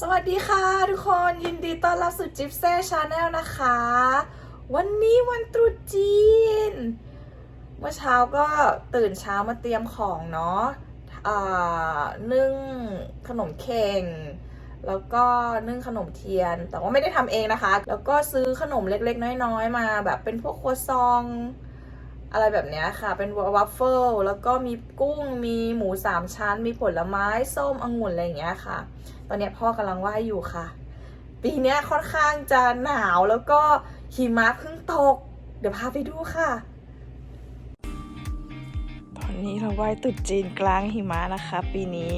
สวัสดีค่ะทุกคนยินดีต้อนรับสู่จิ๊บเซ่ชาแนลนะคะ วันนี้วันตรุษจีน เมื่อเช้าก็ตื่นเช้ามาเตรียมของเนาะนึ่งขนมเค้งแล้วก็นึ่งขนมเทียน แต่ว่าไม่ได้ทำเองนะคะ แล้วก็ซื้อขนมเล็กๆ น้อยๆ มา แบบเป็นพวกครัวซอง อะไรแบบเนี้ยค่ะ เป็นวัฟเฟิลแล้วก็มีกุ้งมีหมูสามชั้น มีผลไม้ส้มองุ่นอะไรอย่างเงี้ยค่ะ ตอนเนี้ยพ่อกำลังว่ายอยู่ค่ะ ปีเนี้ยค่อนข้างจะหนาวแล้วก็หิมะเพิ่งตก เดี๋ยวพาไปดูค่ะ ตอนนี้เราว่ายตรุดจีนกลางหิมะนะคะ ปีนี้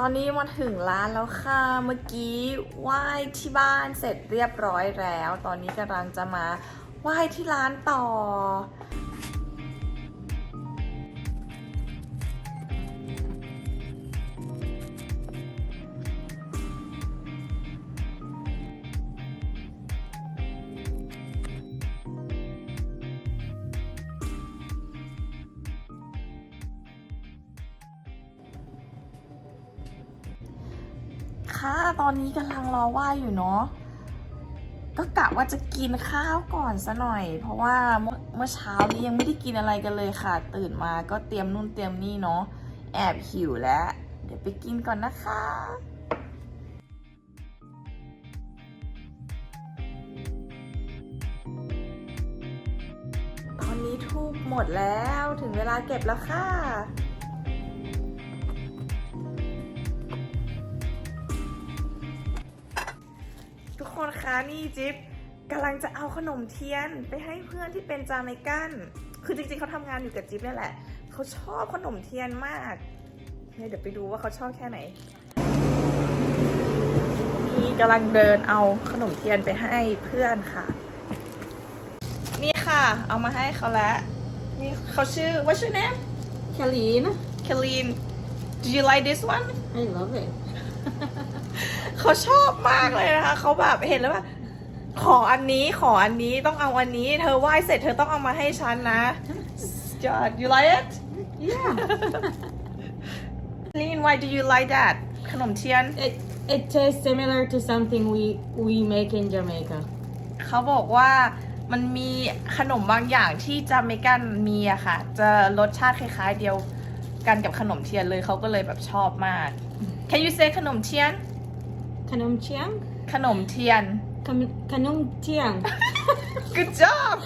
ตอนนี้มาถึงร้านแล้วค่ะ เมื่อกี้ไหว้ที่บ้านเสร็จเรียบร้อยแล้ว ตอนนี้กำลังจะมาไหว้ที่ร้านต่อ ค่ะ ตอนนี้กำลังรอไหว้อยู่เนาะก็กะว่าจะกินข้าวก่อนซะหน่อย เพราะว่าเมื่อเมื่อเช้านี้ยังไม่ได้กินอะไรกันเลยค่ะ ตื่นมาก็เตรียมนู่นเตรียมนี่เนาะแอบหิวแล้ว เดี๋ยวไปกินก่อนนะคะตอนนี้ทูบหมดแล้วถึงเวลาเก็บแล้วค่ะ ทุกคนคะนี่จิ๊บกำลังจะเอาขนมเทียนไปให้เพื่อนที่เป็นจาเมกันคือจริงๆเขาทำงานอยู่กับจิ๊บนี่แหละ เขาชอบขนมเทียนมากเนี่ยเดี๋ยวไปดูว่าเขาชอบแค่ไหนนี่กำลังเดินเอาขนมเทียนไปให้เพื่อนค่ะ นี่ค่ะ เอามาให้เขาแล้วนี่เขาชื่อ what's your name Kaline, Kaline do you like this one I love it. เขาชอบมากเลยนะคะเขาแบบเห็นแล้วแบบขออันนี้ขออันนี้ต้องเอาอันนี้ เธอไหว้เสร็จเธอต้องเอามาให้ฉันนะจอด you like it Yeah. Lean why do you like that ขนมเทียน it it tastes similar to something we we make in Jamaica. เขาบอกว่ามันมีขนมบางอย่างที่จาเมกันมีอะค่ะ จะรสชาติคล้ายๆเดียวกันกับขนมเทียนเลยเขาก็เลยแบบชอบมาก Can you say ขนมเทียน Kanum chiang? ขนมเทียน Kam- Kanum tiang. Good job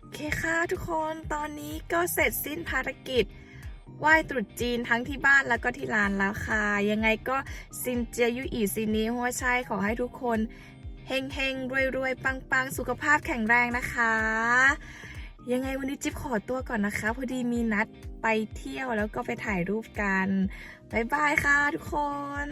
โอเคค่ะทุกคนตอนนี้ก็เสร็จสิ้นภารกิจไหว้ตรุษจีนทั้งที่บ้านแล้วก็ที่ร้านแล้วค่ะ ยังไงก็ซินเจียยุอีซินนี้หัวใช่ขอให้ทุกคนเฮงเฮงรวยรวยปังปังสุขภาพแข็งแรงนะคะ ยังไงวันนี้จิ๊บขอตัวก่อนนะคะ พอดีมีนัดไปเที่ยวแล้วก็ไปถ่ายรูปกัน บ๊ายบายค่ะทุกคน